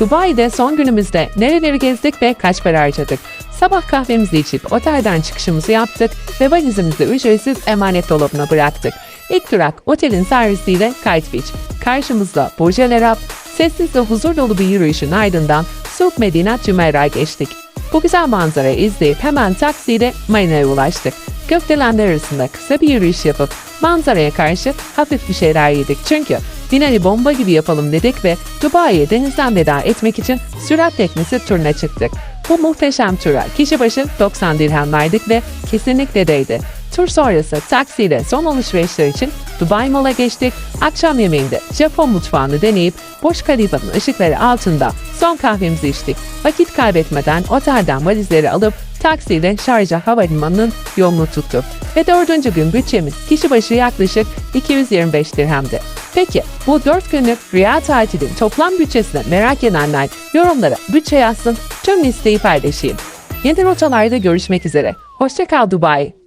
Dubai'de son günümüzde nereleri gezdik ve kaç para harcadık? Sabah kahvemizi içip otelden çıkışımızı yaptık ve valizimizi ücretsiz emanet dolabına bıraktık. İlk durak otelin servisiyle Kite Beach. Karşımızda Burj Arab, sessiz ve huzur dolu bir yürüyüşün ardından Souk Medina Cümera'ya geçtik. Bu güzel manzarayı izleyip hemen taksiyle Marina'ya ulaştık. Gökdelenler arasında kısa bir yürüyüş yapıp manzaraya karşı hafif bir şeyler yedik. Çünkü finali bomba gibi yapalım dedik ve Dubai'ye denizden veda etmek için sürat teknesi turuna çıktık. Bu muhteşem tura kişi başı 90 dirhem verdik ve kesinlikle değdi. Tur sonrası taksiyle son alışverişler için Dubai Mall'a geçtik. Akşam yemeğinde Japon mutfağını deneyip Burj Khalifa'nın ışıkları altında son kahvemizi içtik. Vakit kaybetmeden otelden valizleri alıp taksiyle Şarjah Havalimanı'nın yolunu tuttuk. Ve dördüncü gün bütçemiz kişi başı yaklaşık 225 dirhemdi. Peki bu 4 günlük rüya tatilin toplam bütçesini merak edenler yorumlara bütçe yazsın tüm listeyi paylaşayım. Yeni rotalarda görüşmek üzere. Hoşçakal Dubai.